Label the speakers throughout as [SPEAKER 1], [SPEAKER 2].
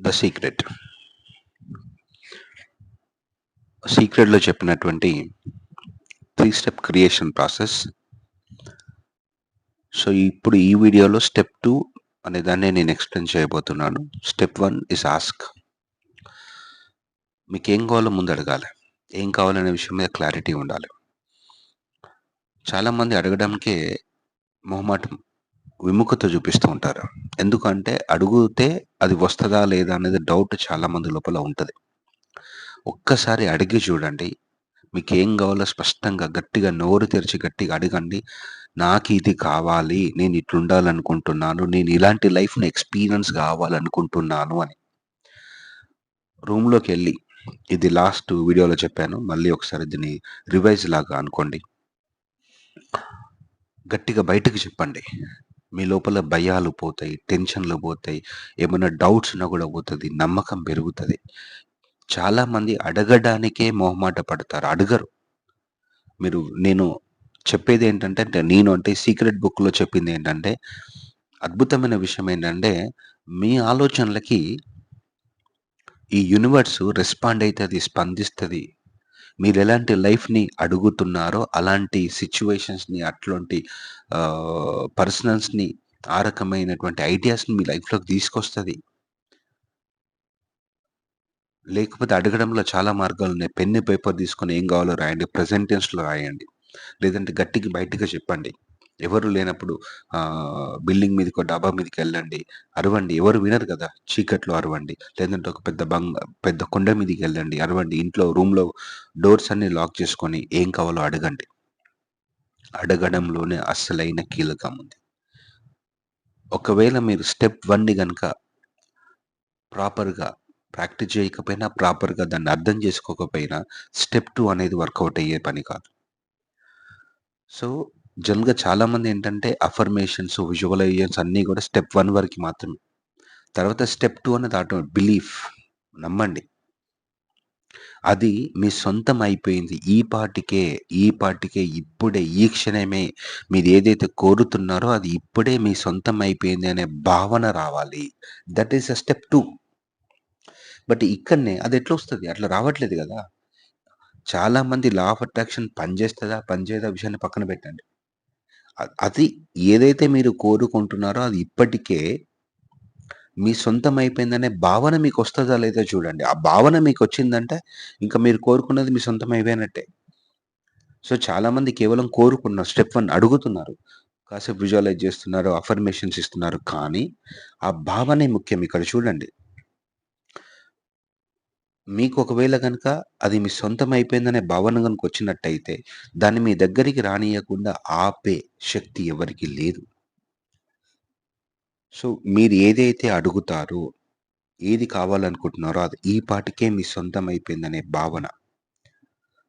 [SPEAKER 1] The secret సీక్రెట్లో చెప్పినటువంటి three step creation process so ఇప్పుడు ఈ వీడియోలో స్టెప్ టూ అనే దాన్ని నేను ఎక్స్ప్లెయిన్ చేయబోతున్నాను. స్టెప్ వన్ ఇస్ ఆస్క్ మీకు ఏం కావాలో ముందు అడగాలి. ఏం కావాలనే విషయం మీద క్లారిటీ ఉండాలి. చాలామంది అడగడానికే మొహమాటం విముఖత చూపిస్తూ ఉంటారు. ఎందుకంటే అడిగితే అది వస్తుందా లేదా అనేది డౌట్ చాలా మంది లోపల ఉంటుంది. ఒక్కసారి అడిగి చూడండి. మీకు ఏం కావాలో స్పష్టంగా గట్టిగా నోరు తెరిచి గట్టిగా అడగండి. నాకు ఇది కావాలి నేను ఇట్లుండాలనుకుంటున్నాను నేను ఇలాంటి లైఫ్ని ఎక్స్పీరియన్స్ కావాలనుకుంటున్నాను అని. రూమ్లోకి వెళ్ళి ఇది లాస్ట్ వీడియోలో చెప్పాను. మళ్ళీ ఒకసారి దీన్ని రివైజ్ లాగా అనుకోండి. గట్టిగా బయటకు చెప్పండి. మీ లోపల భయాలు పోతాయి టెన్షన్లు పోతాయి ఏమైనా డౌట్స్ ఉన్నా కూడా పోతుంది నమ్మకం పెరుగుతుంది. చాలామంది అడగడానికే మొహమాట పడతారు అడగరు. మీరు నేను చెప్పేది ఏంటంటే అంటే నేను అంటే సీక్రెట్ బుక్లో చెప్పింది ఏంటంటే అద్భుతమైన విషయం ఏంటంటే మీ ఆలోచనలకి ఈ యూనివర్సు రెస్పాండ్ అవుతుంది స్పందిస్తుంది. మీరు ఎలాంటి లైఫ్ని అడుగుతున్నారో అలాంటి సిచ్యువేషన్స్ని అట్లాంటి పర్సనల్స్ని ఆ రకమైనటువంటి ఐడియాస్ని మీ లైఫ్లోకి తీసుకొస్తుంది? లేకపోతే అడగడంలో చాలా మార్గాలు ఉన్నాయి. పెన్ను పేపర్ తీసుకొని ఏం కావాలో రాయండి. ప్రజెంటెన్స్లో రాయండి. లేదంటే గట్టికి బయటగా చెప్పండి. ఎవరు లేనప్పుడు బిల్డింగ్ మీదకి డాబా మీదకి వెళ్ళండి అరవండి. ఎవరు వినరు కదా చీకట్లో అరవండి. లేదంటే ఒక పెద్ద బంగ పెద్ద కొండ మీదకి వెళ్ళండి అరవండి. ఇంట్లో రూమ్లో డోర్స్ అన్ని లాక్ చేసుకొని ఏం కావాలో అడగండి. అడగడంలోనే అస్సలైన కీలకం ఉంది. ఒకవేళ మీరు స్టెప్ వన్ని కనుక ప్రాపర్గా ప్రాక్టీస్ చేయకపోయినా ప్రాపర్గా దాన్ని అర్థం చేసుకోకపోయినా స్టెప్ టూ అనేది వర్కౌట్ అయ్యే పని కాదు. సో జనరల్గా చాలామంది ఏంటంటే అఫర్మేషన్స్ విజువలైజేషన్స్ అన్నీ కూడా స్టెప్ వన్ వరకు మాత్రమే. తర్వాత స్టెప్ టూ అనేది ఆటో బిలీఫ్ నమ్మండి. అది మీ సొంతం అయిపోయింది. ఈ పాటికే ఈ పాటికే ఇప్పుడే ఈ క్షణమే మీరు ఏదైతే కోరుతున్నారో అది ఇప్పుడే మీ సొంతం అయిపోయింది అనే భావన రావాలి. That is a step two but ఇక్కడనే అది ఎట్లా వస్తుంది? అట్లా రావట్లేదు కదా. చాలామంది లా ఆఫ్ అట్రాక్షన్ పనిచేస్తుందా? పనిచేయదా? విషయాన్ని పక్కన పెట్టండి. అది ఏదైతే మీరు కోరుకుంటున్నారో అది ఇప్పటికే మీ సొంతం అయిపోయిందనే భావన మీకు వస్తుందా లేదా చూడండి. ఆ భావన మీకు వచ్చిందంటే ఇంకా మీరు కోరుకున్నది మీ సొంతం అయిపోయినట్టే సో చాలామంది కేవలం కోరుకున్నారు స్టెప్ వన్ అడుగుతున్నారు. కాసేపు విజువలైజ్ చేస్తున్నారు అఫర్మేషన్స్ ఇస్తున్నారు. కానీ ఆ భావనే ముఖ్యం. ఇక్కడ చూడండి. మీకు ఒకవేళ కనుక అది మీ సొంతం అయిపోయిందనే భావన కనుక వచ్చినట్టయితే దాన్ని మీ దగ్గరికి రానియకుండా ఆపే శక్తి ఎవరికి లేదు. సో మీరు ఏదైతే అడుగుతారో ఏది కావాలనుకుంటున్నారో అది ఈ పాటికే మీ సొంతం అయిపోయిందనే భావన.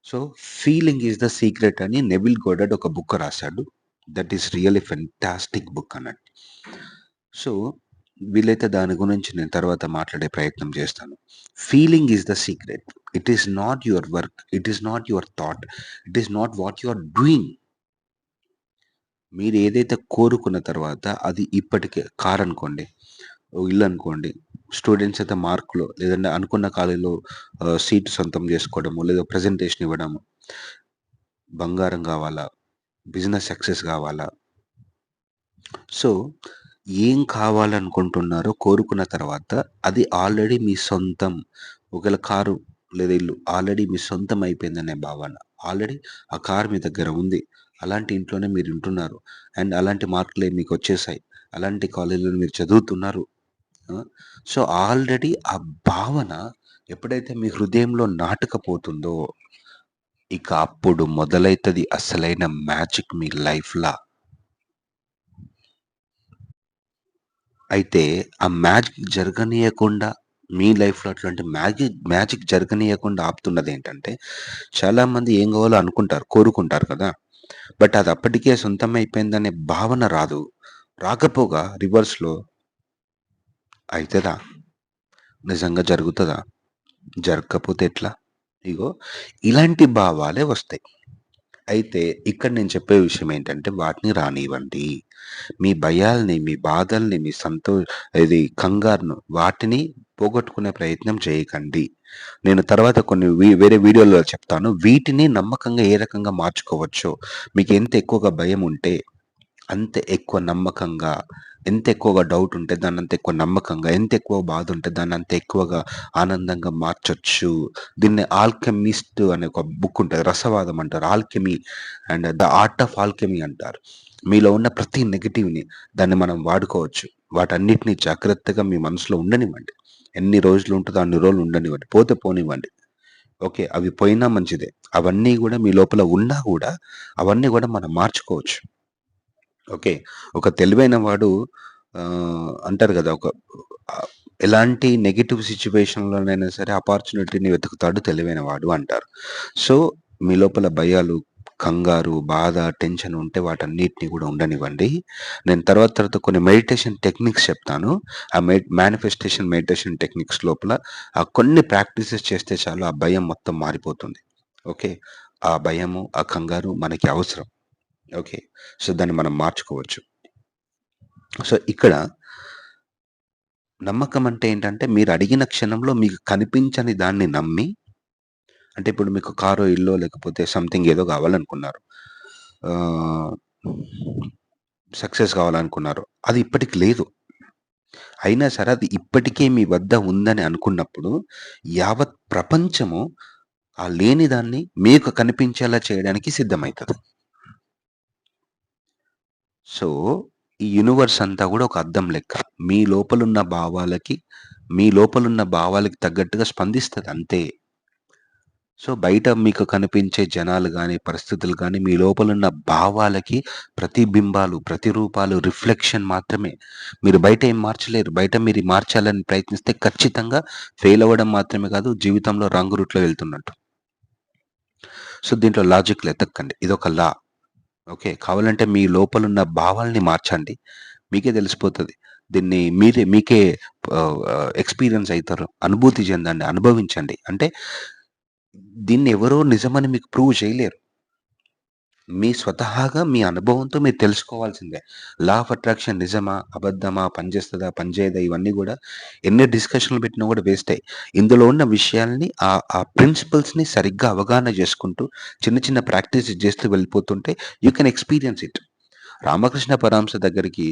[SPEAKER 1] So feeling is the secret అని నెవిల్ గోడడ్ ఒక బుక్ రాశాడు. That is really fantastic book అన్నట్టు. సో వీలైతే దాని గురించి నేను తర్వాత మాట్లాడే ప్రయత్నం చేస్తాను. Feeling is the secret it is not your work it is not your thought it is not what you are doing మీరు ఏదైతే కోరుకున్న తర్వాత అది ఇప్పటికే కార్ అనుకోండి ఇల్లు అనుకోండి స్టూడెంట్స్ అయితే మార్కులు లేదంటే అనుకున్న కాలేజీలో సీట్ సొంతం చేసుకోవడము లేదా ప్రజెంటేషన్ ఇవ్వడము బంగారం కావాలా బిజినెస్ సక్సెస్ కావాలా. సో ఏం కావాలనుకుంటున్నారో కోరుకున్న తర్వాత అది ఆల్రెడీ మీ సొంతం. ఒకవేళ కారు లేదా ఇల్లు ఆల్రెడీ మీ సొంతం అయిపోయిందనే భావన. ఆల్రెడీ ఆ కారు మీ దగ్గర ఉంది. అలాంటి ఇంట్లోనే మీరు ఉంటున్నారు. అండ్ అలాంటి మార్కులే మీకు వచ్చేసాయి. అలాంటి కాలేజీలో మీరు చదువుతున్నారు. సో ఆల్రెడీ ఆ భావన ఎప్పుడైతే మీ హృదయంలో నాటకపోతుందో ఇక అప్పుడు మొదలైతుంది అసలైన మ్యాజిక్ మీ లైఫ్లా. అయితే ఆ మ్యాజిక్ జరగనీయకుండా మీ లైఫ్లో అట్లాంటి మ్యాజిక్ మ్యాజిక్ జరగనీయకుండా ఆపుతున్నది ఏంటంటే చాలామంది ఏం కావాలో అనుకుంటారు కోరుకుంటారు కదా. బట్ అది అప్పటికే సొంతం అయిపోయిందనే భావన రాదు. రాకపోగా రివర్స్లో అవుతుందా నిజంగా జరుగుతుందా? జరగకపోతే ఎట్లా? ఇగో ఇలాంటి భావాలే వస్తాయి. అయితే ఇక్కడ నేను చెప్పే విషయం ఏంటంటే వాటిని రానివ్వండి మీ భయాల్ని మీ బాధల్ని మీ సంతో ఇది కంగారును వాటిని పోగొట్టుకునే ప్రయత్నం చేయకండి. నేను తర్వాత కొన్ని వేరే వీడియోలో చెప్తాను. వీటిని నమ్మకంగా ఏ రకంగా మార్చుకోవచ్చో, మీకు ఎంత ఎక్కువగా భయం ఉంటే, అంత ఎక్కువ నమ్మకంగా, ఎంత ఎక్కువగా డౌట్ ఉంటే దాన్ని అంత ఎక్కువ నమ్మకంగా, ఎంత ఎక్కువ బాధ ఉంటే దాన్ని అంత ఎక్కువగా ఆనందంగా మార్చొచ్చు. దీన్ని 'ఆల్కెమిస్ట్' అనే ఒక బుక్ ఉంటుంది రసవాదం అంటారు. Alchemy and 'the art of alchemy' అంటారు. మీలో ఉన్న ప్రతి నెగిటివ్ని దాన్ని మనం వాడుకోవచ్చు. వాటన్నిటిని జాగ్రత్తగా మీ మనసులో ఉండనివ్వండి. ఎన్ని రోజులు ఉంటుందో అన్ని రోజులు ఉండనివ్వండి. పోతే పోనివ్వండి. ఓకే. అవి పోయినా మంచిదే. అవన్నీ కూడా మీ లోపల ఉన్నా కూడా అవన్నీ కూడా మనం మార్చుకోవచ్చు. ఓకే. ఒక తెలివైన వాడు అంటారు కదా ఒక ఎలాంటి నెగిటివ్ సిచ్యువేషన్లోనైనా సరే ఆపర్చునిటీని వెతుకుతాడు తెలివైన వాడు అంటారు. సో, మీ లోపల భయాలు, కంగారు, బాధ, టెన్షన్ ఉంటే వాటన్నిటిని కూడా ఉండనివ్వండి. నేను తర్వాత తర్వాత కొన్ని మెడిటేషన్ టెక్నిక్స్ చెప్తాను. ఆ మె మేనిఫెస్టేషన్ మెడిటేషన్ టెక్నిక్స్ లోపల ఆ కొన్ని ప్రాక్టీసెస్ చేస్తే చాలు ఆ భయం మొత్తం మారిపోతుంది. ఓకే. ఆ భయము, ఆ కంగారు మనకి అవసరం. ఓకే. సో, దాన్ని మనం మార్చుకోవచ్చు. సో, ఇక్కడ నమ్మకం అంటే ఏంటంటే మీరు అడిగిన క్షణంలో మీకు కనిపించని దాన్ని నమ్మి అంటే ఇప్పుడు మీకు కారో, ఇల్లు లేకపోతే సంథింగ్ ఏదో కావాలనుకున్నారు. సక్సెస్ కావాలనుకున్నారు. అది ఇప్పటికి లేదు. అయినా సరే అది ఇప్పటికే మీ వద్ద ఉందని అనుకున్నప్పుడు యావత్ ప్రపంచము ఆ లేని దాన్ని మీకు కనిపించేలా చేయడానికి సిద్ధమవుతుంది సో, ఈ యూనివర్స్ అంతా కూడా ఒక అద్దం లెక్క. మీ లోపలున్న భావాలకి, మీ లోపలున్న భావాలకి తగ్గట్టుగా స్పందిస్తుంది అంతే. సో, బయట మీకు కనిపించే జనాలు కానీ పరిస్థితులు కానీ మీ లోపలున్న భావాలకి ప్రతిబింబాలు, ప్రతిరూపాలు, రిఫ్లెక్షన్ మాత్రమే. మీరు బయట ఏం మార్చలేరు. బయట మీరు మార్చాలని ప్రయత్నిస్తే ఖచ్చితంగా ఫెయిల్ అవ్వడం మాత్రమే కాదు, జీవితంలో రంగు రూట్‌లో వెళ్తున్నట్టు. సో, దీంట్లో లాజిక్‌లు ఎతక్కండి. ఇదొక లా. ఓకే. కావాలంటే మీ లోపలున్న భావాల్ని మార్చండి. మీకే తెలిసిపోతుంది దీన్ని మీరే మీకే ఎక్స్‌పీరియన్స్ అవుతారు అనుభూతి చెందండి. అనుభవించండి. అంటే దీన్ని ఎవరో నిజమని మీకు ప్రూవ్ చేయలేరు. మీ స్వతహాగా మీ అనుభవంతో మీరు తెలుసుకోవాల్సిందే. లా ఆఫ్ అట్రాక్షన్ నిజమా? అబద్ధమా? పనిచేస్తుందా పనిచేయదా? ఇవన్నీ కూడా ఎన్ని డిస్కషన్‌లు పెట్టినా కూడా వేస్ట్ అయ్యి ఇందులో ఉన్న విషయాల్ని ఆ ఆ ప్రిన్సిపల్స్‌ని సరిగ్గా అవగాహన చేసుకుంటూ చిన్న చిన్న ప్రాక్టీస్ చేస్తూ వెళ్ళిపోతుంటే you can experience it. Ramakrishna Paramahamsa దగ్గరికి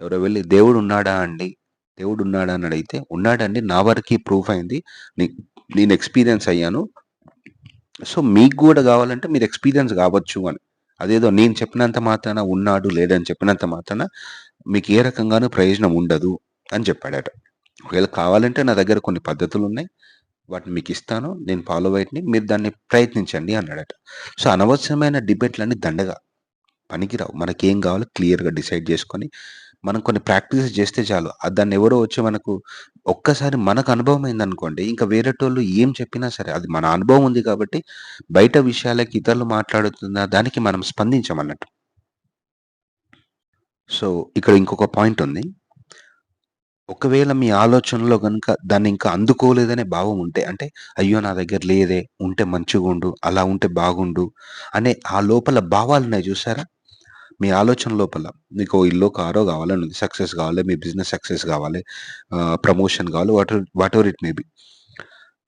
[SPEAKER 1] ఎవరో వెళ్ళి దేవుడు ఉన్నాడా అండి? దేవుడు ఉన్నాడా అని అడిగితే, ఉన్నాడండి. నా వరకు ప్రూఫ్ అయింది. నేను ఎక్స్‌పీరియన్స్ అయ్యాను. సో, మీకు కూడా కావాలంటే మీరు ఎక్స్‌పీరియన్స్ కావచ్చు అని. అదేదో నేను చెప్పినంత మాత్రాన ఉన్నాడు, లేదని చెప్పినంత మాత్రాన మీకు ఏ రకంగానూ ప్రయోజనం ఉండదు అని చెప్పాడట. ఒకవేళ కావాలంటే నా దగ్గర కొన్ని పద్ధతులు ఉన్నాయి వాటిని మీకు ఇస్తాను నేను ఫాలో అయ్యండి. మీరు దాన్ని ప్రయత్నించండి అన్నాడట. సో, అనవసరమైన డిబేట్‌లన్నీ దండగా పనికిరావు. మనకేం కావాలో క్లియర్‌గా డిసైడ్ చేసుకొని, మనం కొన్ని ప్రాక్టీస్ చేస్తే చాలు. దాన్ని ఎవరో వచ్చి మనకు ఒక్కసారి మనకు అనుభవం అయిందనుకోండి, ఇంకా వేరేటోళ్ళు ఏం చెప్పినా సరే, అది మన అనుభవం ఉంది కాబట్టి, బయట విషయాలకి ఇతరులు మాట్లాడుతున్న దానికి మనం స్పందించమన్నట్టు. సో, ఇక్కడ ఇంకొక పాయింట్ ఉంది. ఒకవేళ మీ ఆలోచనలో కనుక దాన్ని ఇంకా అందుకోలేదనే భావం ఉంటే, అంటే అయ్యో! నా దగ్గర లేదే, ఉంటే మంచిగుండు, అలా ఉంటే బాగుండు అనే ఆ లోపల భావాలున్నాయి చూసారా? మీ ఆలోచన లోపల మీకు ఇల్లు కారో కావాలనుంది. సక్సెస్ కావాలి, మీ బిజినెస్ సక్సెస్ కావాలి, ప్రమోషన్ కావాలి, what whatever it may be.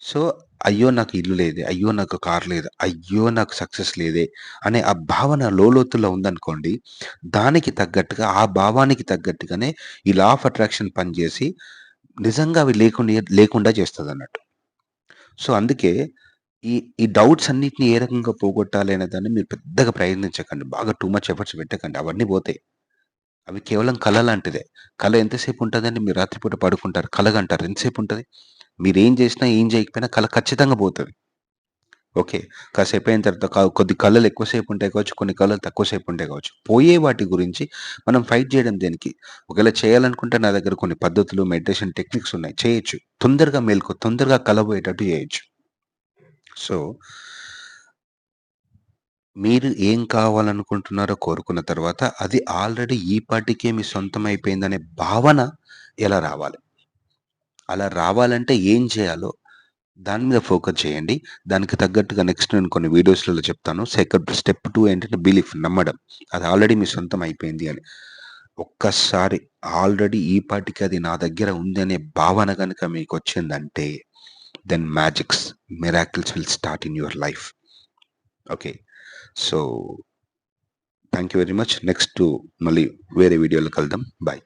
[SPEAKER 1] So, అయ్యో! నాకు ఇల్లు లేదే, అయ్యో! నాకు కార్ లేదు, అయ్యో! నాకు సక్సెస్ లేదే అనే ఆ భావన లోతుల్లో ఉందనుకోండి, దానికి తగ్గట్టుగా ఆ భావానికి తగ్గట్టుగానే ఈ లా ఆఫ్ అట్రాక్షన్ పనిచేసి నిజంగా అవి లేకుండా లేకుండా అన్నట్టు సో, అందుకే ఈ ఈ డౌట్స్ అన్నిటిని ఏ రకంగా పోగొట్టాలి అనే దాన్ని మీరు పెద్దగా ప్రయత్నించకండి. బాగా టూ మచ్ ఎఫర్ట్స్ పెట్టకండి. అవన్నీ పోతాయి. అవి కేవలం కల లాంటిదే. కల ఎంతసేపు ఉంటదండి? మీరు రాత్రిపూట పడుకుంటారు. కలగంటారు. ఎంతసేపు ఉంటది? మీరేం చేసినా, ఏం చేయకపోయినా కల ఖచ్చితంగా పోతది. ఓకే. కాసేపు అయిన తర్వాత క కొద్ది కలలు ఎక్కువసేపు ఉంటాయి కావచ్చు. కొన్ని కలలు తక్కువ సేపు ఉంటాయి కావచ్చు. పోయే వాటి గురించి మనం ఫైట్ చేయడం దేనికి? ఒకవేళ చేయాలనుకుంటే నా దగ్గర కొన్ని పద్ధతులు, మెడిటేషన్ టెక్నిక్స్ ఉన్నాయి. చేయొచ్చు. తొందరగా మేలుకో తొందరగా కల పోయేటట్టు చేయొచ్చు. సో మీరు ఏం కావాలనుకుంటున్నారో కోరుకున్న తర్వాత, అది ఆల్రెడీ ఈ పాటికే మీ సొంతం అయిపోయిందనే భావన ఎలా రావాలి? అలా రావాలంటే ఏం చేయాలో దాని మీద ఫోకస్ చేయండి. దానికి తగ్గట్టుగా నెక్స్ట్ నేను కొన్ని వీడియోస్‌లలో చెప్తాను. సెకండ్ స్టెప్ టూ ఏంటంటే బిలీఫ్ నమ్మడం. అది ఆల్రెడీ మీ సొంతం అయిపోయింది అని. ఒక్కసారి ఆల్రెడీ ఈ పాటికి అది నా దగ్గర ఉంది అనే భావన కనుక మీకు వచ్చిందంటే then magics, miracles will start in your life. Okay, so thank you very much. Next to Mali, where video will call them. Bye.